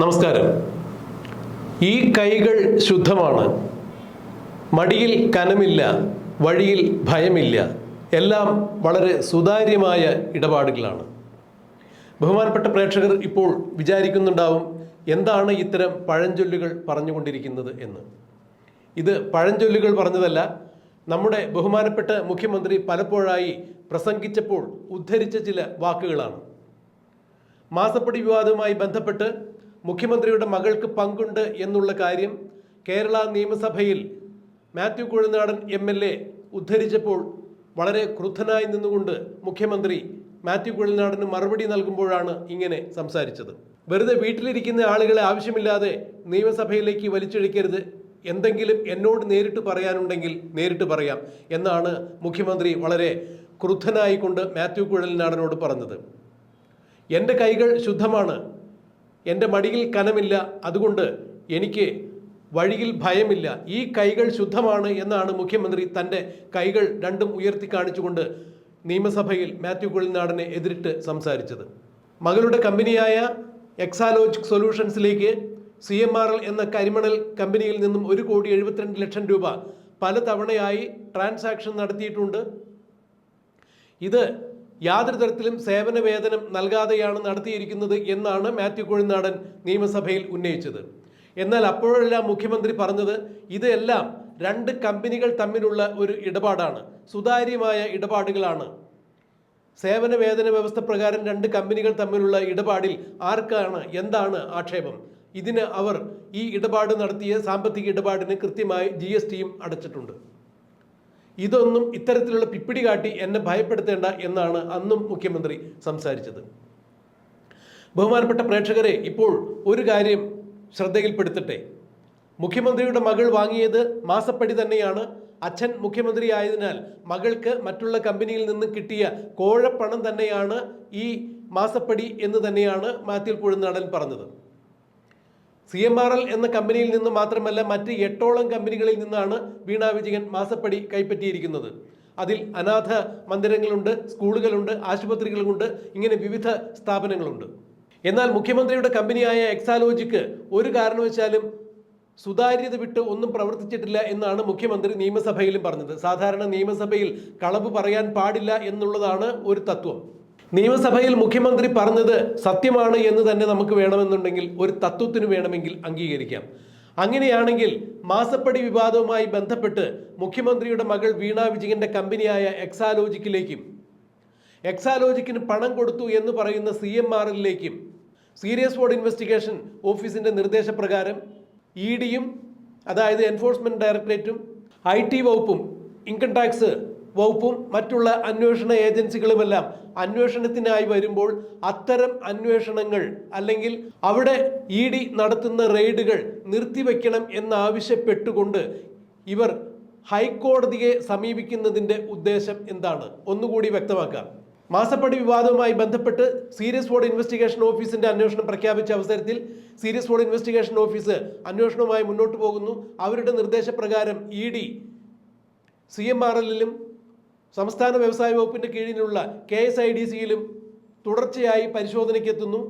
നമസ്കാരം. ഈ കൈകൾ ശുദ്ധമാണ്. മടിയിൽ കനമില്ല വഴിയിൽ ഭയമില്ല. എല്ലാം വളരെ സുതാര്യമായ ഇടപാടുകളാണ്. ബഹുമാനപ്പെട്ട പ്രേക്ഷകർ ഇപ്പോൾ വിചാരിക്കുന്നുണ്ടാവും എന്താണ് ഇത്തരം പഴഞ്ചൊല്ലുകൾ പറഞ്ഞുകൊണ്ടിരിക്കുന്നത് എന്ന്. ഇത് പഴഞ്ചൊല്ലുകൾ പറഞ്ഞതല്ല നമ്മുടെ ബഹുമാനപ്പെട്ട മുഖ്യമന്ത്രി പലപ്പോഴായി പ്രസംഗിച്ചപ്പോൾ ഉദ്ധരിച്ച ചില വാക്കുകളാണ്. മാസപ്പടി വിവാദവുമായി ബന്ധപ്പെട്ട് മുഖ്യമന്ത്രിയുടെ മകൾക്ക് പങ്കുണ്ട് എന്നുള്ള കാര്യം കേരള നിയമസഭയിൽ Mathew Kuzhalnadan M L A ഉദ്ധരിച്ചപ്പോൾ വളരെ ക്രുദ്ധനായി നിന്നുകൊണ്ട് മുഖ്യമന്ത്രി മാത്യു കുഴൽനാടന് മറുപടി നൽകുമ്പോഴാണ് ഇങ്ങനെ സംസാരിച്ചത്. വെറുതെ വീട്ടിലിരിക്കുന്ന ആളുകളെ ആവശ്യമില്ലാതെ നിയമസഭയിലേക്ക് വലിച്ചെഴിക്കരുത് എന്തെങ്കിലും എന്നോട് നേരിട്ട് പറയാനുണ്ടെങ്കിൽ നേരിട്ട് പറയാം എന്നാണ് മുഖ്യമന്ത്രി വളരെ ക്രുദ്ധനായിക്കൊണ്ട് മാത്യു കുഴൽനാടനോട് പറഞ്ഞത്. എന്റെ കൈകൾ ശുദ്ധമാണ്. എന്റെ മടിയിൽ കനമില്ല. അതുകൊണ്ട് എനിക്ക് വഴിയിൽ ഭയമില്ല. ഈ കൈകൾ ശുദ്ധമാണ് എന്നാണ് മുഖ്യമന്ത്രി തന്റെ കൈകൾ രണ്ടും ഉയർത്തി കാണിച്ചുകൊണ്ട് നിയമസഭയിൽ മാത്യു കുഴിനാടനെ എതിരിട്ട് സംസാരിച്ചത്. മകളുടെ കമ്പനിയായ എക്സാലോജിക് സൊല്യൂഷൻസിലേക്ക് സി എം ആർ എൽ എന്ന കരിമണൽ കമ്പനിയിൽ നിന്നും ഒരു കോടി എഴുപത്തിരണ്ട് ലക്ഷം രൂപ പല തവണയായി ട്രാൻസാക്ഷൻ നടത്തിയിട്ടുണ്ട്. ഇത് യാതൊരു തരത്തിലും സേവന വേതനം നൽകാതെയാണ് നടത്തിയിരിക്കുന്നത് എന്നാണ് മാത്യു കോഴിനാടൻ നിയമസഭയിൽ ഉന്നയിച്ചത്. എന്നാൽ അപ്പോഴെല്ലാം മുഖ്യമന്ത്രി പറഞ്ഞത് ഇതെല്ലാം രണ്ട് കമ്പനികൾ തമ്മിലുള്ള ഒരു ഇടപാടാണ്. സുതാര്യമായ ഇടപാടുകളാണ്. സേവന വേതന വ്യവസ്ഥ പ്രകാരം രണ്ട് കമ്പനികൾ തമ്മിലുള്ള ഇടപാടിൽ ആർക്കാണ് എന്താണ് ആക്ഷേപം? ഇതിന് അവർ ഈ ഇടപാട് നടത്തിയ സാമ്പത്തിക ഇടപാടിന് കൃത്യമായി ജി അടച്ചിട്ടുണ്ട്. ഇതൊന്നും ഇത്തരത്തിലുള്ള പിപ്പിടി കാട്ടി എന്നെ ഭയപ്പെടുത്തേണ്ട എന്നാണ് അന്നും മുഖ്യമന്ത്രി സംസാരിച്ചത്. ബഹുമാനപ്പെട്ട പ്രേക്ഷകരെ ഇപ്പോൾ ഒരു കാര്യം ശ്രദ്ധയിൽപ്പെടുത്തട്ടെ. മുഖ്യമന്ത്രിയുടെ മകൾ വാങ്ങിയത് മാസപ്പടി തന്നെയാണ്. അച്ഛൻ മുഖ്യമന്ത്രി ആയതിനാൽ മകൾക്ക് മറ്റുള്ള കമ്പനിയിൽ നിന്ന് കിട്ടിയ കോഴപ്പണം തന്നെയാണ് ഈ മാസപ്പടി എന്ന് തന്നെയാണ് മാത്യു കുഴുനാടൻ പറഞ്ഞത്. സി എം ആർ എൽ എന്ന കമ്പനിയിൽ നിന്ന് മാത്രമല്ല മറ്റ് എട്ടോളം കമ്പനികളിൽ നിന്നാണ് വീണ വിജയൻ മാസപ്പടി കൈപ്പറ്റിയിരിക്കുന്നത്. അതിൽ അനാഥ മന്ദിരങ്ങളുണ്ട് സ്കൂളുകളുണ്ട് ആശുപത്രികളുമുണ്ട് ഇങ്ങനെ വിവിധ സ്ഥാപനങ്ങളുണ്ട്. എന്നാൽ മുഖ്യമന്ത്രിയുടെ കമ്പനിയായ എക്സാലോജിക്ക് ഒരു കാരണവശാലും സുതാര്യത വിട്ട് ഒന്നും പ്രവർത്തിച്ചിട്ടില്ല എന്നാണ് മുഖ്യമന്ത്രി നിയമസഭയിലും പറഞ്ഞത്. സാധാരണ നിയമസഭയിൽ കളവ് പറയാൻ പാടില്ല എന്നുള്ളതാണ് ഒരു തത്വം. നിയമസഭയിൽ മുഖ്യമന്ത്രി പറഞ്ഞത് സത്യമാണ് എന്ന് തന്നെ നമുക്ക് വേണമെന്നുണ്ടെങ്കിൽ ഒരു തത്വത്തിന് വേണമെങ്കിൽ അംഗീകരിക്കാം. അങ്ങനെയാണെങ്കിൽ മാസപ്പടി വിവാദവുമായി ബന്ധപ്പെട്ട് മുഖ്യമന്ത്രിയുടെ മകൾ വീണ വിജയന്റെ കമ്പനിയായ എക്സാലോജിക്കിലേക്കും എക്സാലോജിക്കിന് പണം കൊടുത്തു എന്ന് പറയുന്ന സി എം ആർ എല്ലിലേക്കും സീരിയസ് ബോർഡ് ഇൻവെസ്റ്റിഗേഷൻ ഓഫീസിന്റെ നിർദ്ദേശപ്രകാരം ഇ ഡിയും അതായത് എൻഫോഴ്സ്മെന്റ് ഡയറക്ടറേറ്റും ഐ ടി വകുപ്പും ഇൻകം ടാക്സ് വകുപ്പും മറ്റുള്ള അന്വേഷണ ഏജൻസികളുമെല്ലാം അന്വേഷണത്തിനായി വരുമ്പോൾ അത്തരം അന്വേഷണങ്ങൾ അല്ലെങ്കിൽ അവിടെ ഇ ഡി നടത്തുന്ന റെയ്ഡുകൾ നിർത്തിവെക്കണം എന്നാവശ്യപ്പെട്ടുകൊണ്ട് ഇവർ ഹൈക്കോടതിയെ സമീപിക്കുന്നതിന്റെ ഉദ്ദേശം എന്താണ്? ഒന്നുകൂടി വ്യക്തമാക്കാം മാസപ്പടി വിവാദവുമായി ബന്ധപ്പെട്ട് സീരിയസ് ഫോർഡ് ഇൻവെസ്റ്റിഗേഷൻ ഓഫീസിന്റെ അന്വേഷണം പ്രഖ്യാപിച്ച അവസരത്തിൽ സീരിയസ് ഫോർഡ് ഇൻവെസ്റ്റിഗേഷൻ ഓഫീസ് അന്വേഷണവുമായി മുന്നോട്ട് പോകുന്നു. അവരുടെ നിർദ്ദേശപ്രകാരം E D C M R എല്ലിലും സംസ്ഥാന വ്യവസായ വകുപ്പിന്റെ കീഴിലുള്ള കെ എസ് ഐ ഡി സിയിലും തുടർച്ചയായി പരിശോധനയ്ക്ക് എത്തുന്നു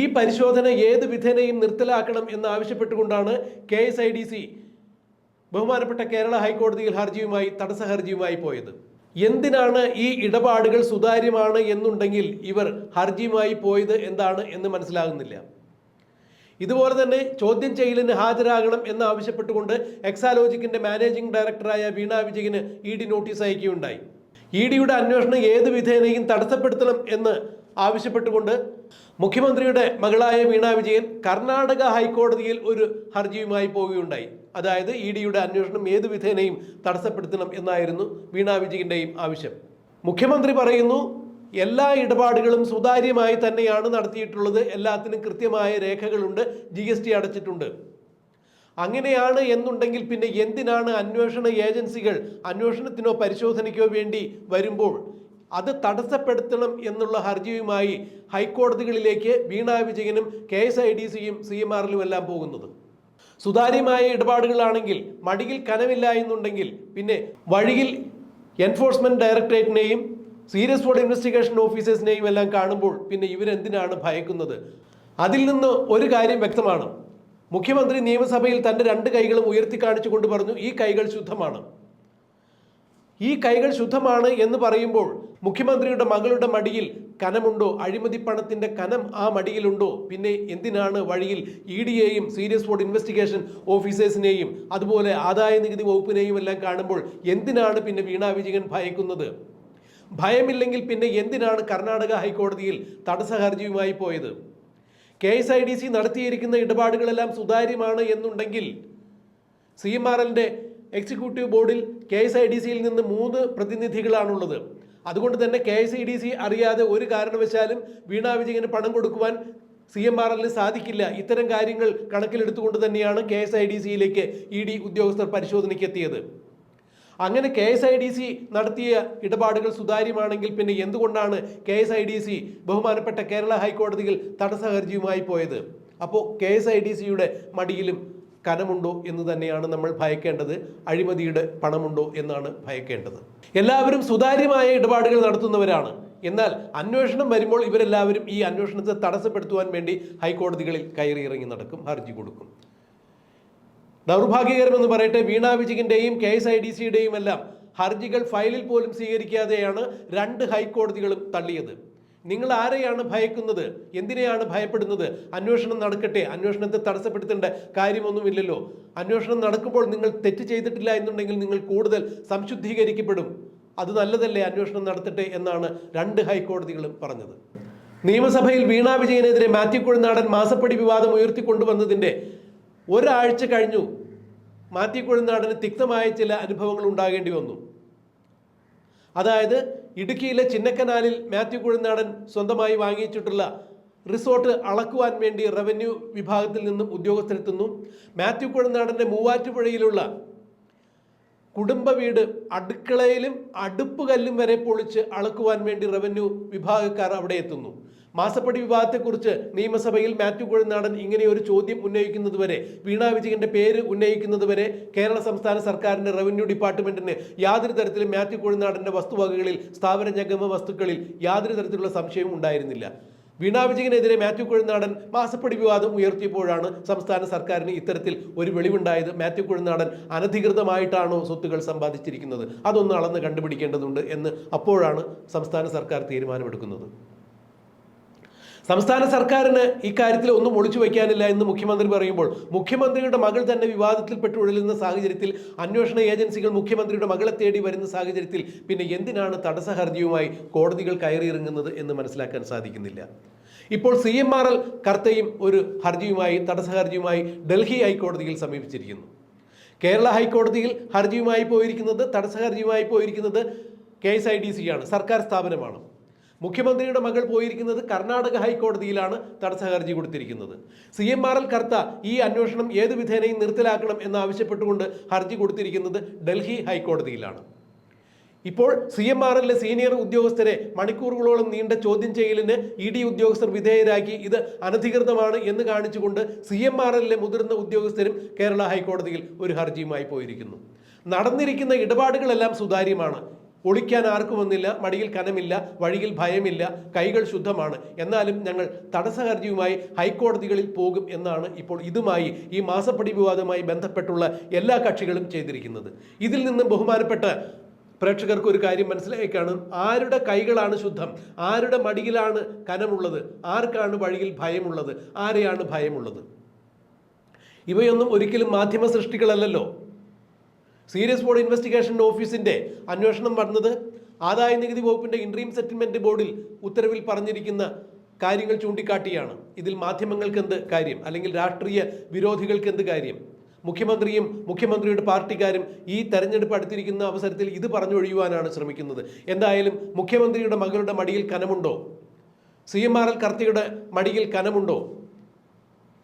ഈ പരിശോധന ഏത് വിധേനയും നിർത്തലാക്കണം എന്ന് ആവശ്യപ്പെട്ടുകൊണ്ടാണ് K S I D C ബഹുമാനപ്പെട്ട കേരള ഹൈക്കോടതിയിൽ ഹർജിയുമായി തടസ്സ ഹർജിയുമായി പോയത്. എന്തിനാണ് ഈ ഇടപാടുകൾ സുതാര്യമാണ് എന്നുണ്ടെങ്കിൽ ഇവർ ഹർജിയുമായി പോയത് എന്താണ് എന്ന് മനസ്സിലാകുന്നില്ല. ഇതുപോലെ തന്നെ ചോദ്യം ചെയ്യലിന് ഹാജരാകണം എന്നാവശ്യപ്പെട്ടുകൊണ്ട് എക്സാലോജിക്കിന്റെ മാനേജിംഗ് ഡയറക്ടറായ വീണ വിജയന് ഇ ഡി നോട്ടീസ് അയക്കുകയുണ്ടായി. ഇ ഡിയുടെ അന്വേഷണം ഏത് വിധേനയും തടസ്സപ്പെടുത്തണം എന്ന് ആവശ്യപ്പെട്ടുകൊണ്ട് മുഖ്യമന്ത്രിയുടെ മകളായ വീണ വിജയൻ കർണാടക ഹൈക്കോടതിയിൽ ഒരു ഹർജിയുമായി പോവുകയുണ്ടായി. അതായത് ഇ ഡിയുടെ അന്വേഷണം ഏത് വിധേനയും തടസ്സപ്പെടുത്തണം എന്നായിരുന്നു വീണ വിജയന്റെയും ആവശ്യം. മുഖ്യമന്ത്രി പറയുന്നു എല്ലാ ഇടപാടുകളും സുതാര്യമായി തന്നെയാണ് നടത്തിയിട്ടുള്ളത്. എല്ലാത്തിനും കൃത്യമായ രേഖകളുണ്ട്. ജി അടച്ചിട്ടുണ്ട്. അങ്ങനെയാണ് എന്നുണ്ടെങ്കിൽ പിന്നെ എന്തിനാണ് അന്വേഷണ ഏജൻസികൾ അന്വേഷണത്തിനോ പരിശോധനയ്ക്കോ വേണ്ടി വരുമ്പോൾ അത് തടസ്സപ്പെടുത്തണം എന്നുള്ള ഹർജിയുമായി ഹൈക്കോടതികളിലേക്ക് വീണ വിജയനും കെ എസ് ഐ ഡി സിയും സി എം ആറിലും എല്ലാം പോകുന്നത്. സുതാര്യമായ ഇടപാടുകളാണെങ്കിൽ മടിയിൽ കനമില്ല എന്നുണ്ടെങ്കിൽ പിന്നെ വഴിയിൽ എൻഫോഴ്സ്മെന്റ് ഡയറക്ടറേറ്റിനെയും സീരിയസ് ഫോർഡ് ഇൻവെസ്റ്റിഗേഷൻ ഓഫീസേഴ്സിനെയും എല്ലാം കാണുമ്പോൾ പിന്നെ ഇവരെന്തിനാണ് ഭയക്കുന്നത്? അതിൽ നിന്ന് ഒരു കാര്യം വ്യക്തമാണ്. മുഖ്യമന്ത്രി നിയമസഭയിൽ തന്റെ രണ്ട് കൈകളും ഉയർത്തി കാണിച്ചുകൊണ്ട് പറഞ്ഞു ഈ കൈകൾ ശുദ്ധമാണ്. ഈ കൈകൾ ശുദ്ധമാണ് എന്ന് പറയുമ്പോൾ മുഖ്യമന്ത്രിയുടെ മകളുടെ മടിയിൽ കനമുണ്ടോ? അഴിമതി പണത്തിന്റെ കനം ആ മടിയിലുണ്ടോ? പിന്നെ എന്തിനാണ് വഴിയിൽ ഇ ഡിയെയും സീരിയസ് ഫോർഡ് ഇൻവെസ്റ്റിഗേഷൻ ഓഫീസേഴ്സിനെയും അതുപോലെ ആദായ നികുതി വകുപ്പിനെയും എല്ലാം കാണുമ്പോൾ എന്തിനാണ് പിന്നെ വീണ വിജയൻ ഭയക്കുന്നത്? ഭയമില്ലെങ്കിൽ പിന്നെ എന്തിനാണ് കർണാടക ഹൈക്കോടതിയിൽ തടസ്സ ഹർജിയുമായി പോയത്? K S I D C നടത്തിയിരിക്കുന്ന ഇടപാടുകളെല്ലാം സുതാര്യമാണ് എന്നുണ്ടെങ്കിൽ സി എം ആർ എല്ലിന്റെ എക്സിക്യൂട്ടീവ് ബോർഡിൽ കെ എസ് ഐ ഡി സിയിൽ നിന്ന് മൂന്ന് പ്രതിനിധികളാണുള്ളത്. അതുകൊണ്ട് തന്നെ K S I D C അറിയാതെ ഒരു കാരണവശാലും വീണാ വിജയന് പണം കൊടുക്കുവാൻ സി എം ആർ എല്ലിന് സാധിക്കില്ല. ഇത്തരം കാര്യങ്ങൾ കണക്കിലെടുത്തുകൊണ്ട് തന്നെയാണ് കെ എസ് ഐ ഡി സിയിലേക്ക് ഇ ഡി ഉദ്യോഗസ്ഥർ പരിശോധനയ്ക്ക് എത്തിയത്. അങ്ങനെ K S I D C നടത്തിയ ഇടപാടുകൾ സുതാര്യമാണെങ്കിൽ പിന്നെ എന്തുകൊണ്ടാണ് K S I D C ബഹുമാനപ്പെട്ട കേരള ഹൈക്കോടതിയിൽ തടസ്സ ഹർജിയുമായി പോയത്? അപ്പോൾ കെ എസ് ഐ ഡി സിയുടെ മടിയിലും കനമുണ്ടോ എന്ന് തന്നെയാണ് നമ്മൾ ഭയക്കേണ്ടത്. അഴിമതിയുടെ പണമുണ്ടോ എന്നാണ് ഭയക്കേണ്ടത്. എല്ലാവരും സുതാര്യമായ ഇടപാടുകൾ നടത്തുന്നവരാണ്. എന്നാൽ അന്വേഷണം വരുമ്പോൾ ഇവരെല്ലാവരും ഈ അന്വേഷണത്തെ തടസ്സപ്പെടുത്തുവാൻ വേണ്ടി ഹൈക്കോടതികളിൽ കയറി ഇറങ്ങി നടക്കും ഹർജി കൊടുക്കും. ദൗർഭാഗ്യകരമെന്ന് പറയട്ടെ വീണ വിജയന്റെയും കെ എസ് ഐ ഡി സിയുടെയും എല്ലാം ഹർജികൾ ഫയലിൽ പോലും സ്വീകരിക്കാതെയാണ് രണ്ട് ഹൈക്കോടതികളും തള്ളിയത്. നിങ്ങൾ ആരെയാണ് ഭയക്കുന്നത്? എന്തിനെയാണ് ഭയപ്പെടുന്നത്? അന്വേഷണം നടക്കട്ടെ. അന്വേഷണത്തെ തടസ്സപ്പെടുത്തേണ്ട കാര്യമൊന്നുമില്ലല്ലോ. അന്വേഷണം നടക്കുമ്പോൾ നിങ്ങൾ തെറ്റ് ചെയ്തിട്ടില്ല എന്നുണ്ടെങ്കിൽ നിങ്ങൾ കൂടുതൽ സംശുദ്ധീകരിക്കപ്പെടും. അത് നല്ലതല്ലേ അന്വേഷണം നടത്തട്ടെ എന്നാണ് രണ്ട് ഹൈക്കോടതികളും പറഞ്ഞത്. നിയമസഭയിൽ വീണ വിജയനെതിരെ മാത്യു കുഴനാടൻ മാസപ്പടി വിവാദം ഉയർത്തിക്കൊണ്ടുവന്നതിന്റെ ഒരാഴ്ച കഴിഞ്ഞു. മാത്യു കുഴനാടന് തിക്തമായ ചില അനുഭവങ്ങൾ ഉണ്ടാകേണ്ടി വന്നു. അതായത് ഇടുക്കിയിലെ ചിന്നക്കനാലിൽ മാത്യു കുഴനാടൻ സ്വന്തമായി വാങ്ങിച്ചിട്ടുള്ള റിസോർട്ട് അളക്കുവാൻ വേണ്ടി റവന്യൂ വിഭാഗത്തിൽ നിന്നും ഉദ്യോഗസ്ഥരെത്തുന്നു. മാത്യു കുഴനാടന്റെ മൂവാറ്റുപുഴയിലുള്ള കുടുംബ വീട് അടുക്കളയിലും അടുപ്പ് കല്ലും വരെ പൊളിച്ച് അളക്കുവാൻ വേണ്ടി റവന്യൂ വിഭാഗക്കാർ അവിടെ എത്തുന്നു. മാസപ്പടി വിവാദത്തെക്കുറിച്ച് നിയമസഭയിൽ മാത്യു കുഴനാടൻ ഇങ്ങനെ ഒരു ചോദ്യം ഉന്നയിക്കുന്നതുവരെ വീണ വിജയന്റെ പേര് ഉന്നയിക്കുന്നതുവരെ കേരള സംസ്ഥാന സർക്കാരിന്റെ റവന്യൂ ഡിപ്പാർട്ട്മെന്റിന് യാതൊരു തരത്തിലും മാത്യു കുഴനാടന്റെ വസ്തുവകകളിൽ സ്ഥാപന ജംഗമ വസ്തുക്കളിൽ യാതൊരു തരത്തിലുള്ള സംശയവും ഉണ്ടായിരുന്നില്ല. വീണ വിജയനെതിരെ മാത്യു കുഴനാടൻ മാസപ്പടി വിവാദം ഉയർത്തിയപ്പോഴാണ് സംസ്ഥാന സർക്കാരിന് ഇത്തരത്തിൽ ഒരു വെളിവുണ്ടായത്. മാത്യു കുഴനാടൻ അനധികൃതമായിട്ടാണോ സ്വത്തുകൾ സമ്പാദിച്ചിരിക്കുന്നത്? അതൊന്ന് അളന്ന് കണ്ടുപിടിക്കേണ്ടതുണ്ട് എന്ന് അപ്പോഴാണ് സംസ്ഥാന സർക്കാർ തീരുമാനമെടുക്കുന്നത്. സംസ്ഥാന സർക്കാരിന് ഇക്കാര്യത്തിൽ ഒന്നും ഒളിച്ചു വയ്ക്കാനില്ല എന്ന് മുഖ്യമന്ത്രി പറയുമ്പോൾ മുഖ്യമന്ത്രിയുടെ മകൾ തന്നെ വിവാദത്തിൽപ്പെട്ട് ഉഴലുന്ന സാഹചര്യത്തിൽ അന്വേഷണ ഏജൻസികൾ മുഖ്യമന്ത്രിയുടെ മകളെ തേടി വരുന്ന സാഹചര്യത്തിൽ പിന്നെ എന്തിനാണ് തടസ്സ ഹർജിയുമായി കോടതികൾ കയറിയിറങ്ങുന്നത് എന്ന് മനസ്സിലാക്കാൻ സാധിക്കുന്നില്ല. ഇപ്പോൾ സി എം ആർ എൽ കർത്തയും ഒരു ഹർജിയുമായി തടസ്സ ഹർജിയുമായി ഡൽഹി ഹൈക്കോടതിയിൽ സമീപിച്ചിരിക്കുന്നു. കേരള ഹൈക്കോടതിയിൽ ഹർജിയുമായി പോയിരിക്കുന്നത് തടസ്സ ഹർജിയുമായി പോയിരിക്കുന്നത് K S I D C ആണ് സർക്കാർ സ്ഥാപനമാണ്. മുഖ്യമന്ത്രിയുടെ മകൾ പോയിരിക്കുന്നത് കർണാടക ഹൈക്കോടതിയിലാണ് തടസ്സ ഹർജി കൊടുത്തിരിക്കുന്നത്. C M R L Kartha ഈ അന്വേഷണം ഏത് വിധേനയും നിർത്തലാക്കണം എന്നാവശ്യപ്പെട്ടുകൊണ്ട് ഹർജി കൊടുത്തിരിക്കുന്നത് ഡൽഹി ഹൈക്കോടതിയിലാണ്. ഇപ്പോൾ സി എം ആർ എല്ലിലെ സീനിയർ ഉദ്യോഗസ്ഥരെ മണിക്കൂറുകളോളം നീണ്ട ചോദ്യം ചെയ്യലിന് ഇ ഡി ഉദ്യോഗസ്ഥർ വിധേയരാക്കി ഇത് അനധികൃതമാണ് എന്ന് കാണിച്ചുകൊണ്ട് സി എം ആർ എല്ലിലെ മുതിർന്ന ഉദ്യോഗസ്ഥരും കേരള ഹൈക്കോടതിയിൽ ഒരു ഹർജിയുമായി പോയിരിക്കുന്നു. നടന്നിരിക്കുന്ന ഇടപാടുകളെല്ലാം സുതാര്യമാണ്. ഒളിക്കാൻ ആർക്കും വന്നില്ല മടിയിൽ കനമില്ല വഴിയിൽ ഭയമില്ല കൈകൾ ശുദ്ധമാണ്. എന്നാലും ഞങ്ങൾ തടസ്സഹർജിയുമായി ഹൈക്കോടതികളിൽ പോകും എന്നാണ് ഇപ്പോൾ ഇതുമായി ഈ മാസപ്പടി വിവാദവുമായി ബന്ധപ്പെട്ടുള്ള എല്ലാ കക്ഷികളും ചെയ്തിരിക്കുന്നത്. ഇതിൽ നിന്നും ബഹുമാനപ്പെട്ട പ്രേക്ഷകർക്ക് ഒരു കാര്യം മനസ്സിലായി ആരുടെ കൈകളാണ് ശുദ്ധം? ആരുടെ മടിയിലാണ് കനമുള്ളത്? ആർക്കാണ് വഴിയിൽ ഭയമുള്ളത്? ആരെയാണ് ഭയമുള്ളത്? ഇവയൊന്നും ഒരിക്കലും മാധ്യമ സൃഷ്ടികളല്ലല്ലോ. സീരിയസ് ബോർഡ് ഇൻവെസ്റ്റിഗേഷൻ ഓഫീസിന്റെ അന്വേഷണം വന്നത് ആദായ നികുതി വകുപ്പിന്റെ ഇൻട്രീം സെറ്റിൽമെന്റ് ബോർഡിൽ ഉത്തരവിൽ പറഞ്ഞിരിക്കുന്ന കാര്യങ്ങൾ ചൂണ്ടിക്കാട്ടിയാണ്. ഇതിൽ മാധ്യമങ്ങൾക്ക് എന്ത് കാര്യം? അല്ലെങ്കിൽ രാഷ്ട്രീയ വിരോധികൾക്ക് എന്ത് കാര്യം? മുഖ്യമന്ത്രിയും മുഖ്യമന്ത്രിയുടെ പാർട്ടിക്കാരും ഈ തെരഞ്ഞെടുപ്പ് അടുത്തിരിക്കുന്ന അവസരത്തിൽ ഇത് പറഞ്ഞൊഴിയുവാനാണ് ശ്രമിക്കുന്നത്. എന്തായാലും മുഖ്യമന്ത്രിയുടെ മകളുടെ മടിയിൽ കനമുണ്ടോ? സി എം ആർ എൽ കർത്തിയുടെ മടിയിൽ കനമുണ്ടോ?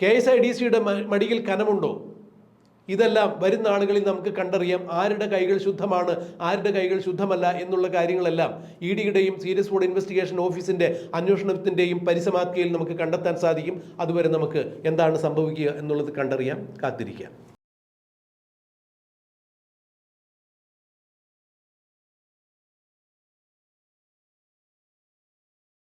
കെ എസ് ഐ ഡി സിയുടെ മടിയിൽ കനമുണ്ടോ? ഇതെല്ലാം വരുന്ന ആളുകളിൽ നമുക്ക് കണ്ടറിയാം ആരുടെ കൈകൾ ശുദ്ധമാണ് ആരുടെ കൈകൾ ശുദ്ധമല്ല എന്നുള്ള കാര്യങ്ങളെല്ലാം ഇ ഡിയുടെയും സീരിയസ് ഫുഡ് ഇൻവെസ്റ്റിഗേഷൻ ഓഫീസിന്റെ അന്വേഷണത്തിന്റെയും പരിസമാപ്തിയിൽ നമുക്ക് കണ്ടെത്താൻ സാധിക്കും. അതുവരെ നമുക്ക് എന്താണ് സംഭവിക്കുക എന്നുള്ളത് കണ്ടറിയാം കാത്തിരിക്കാം.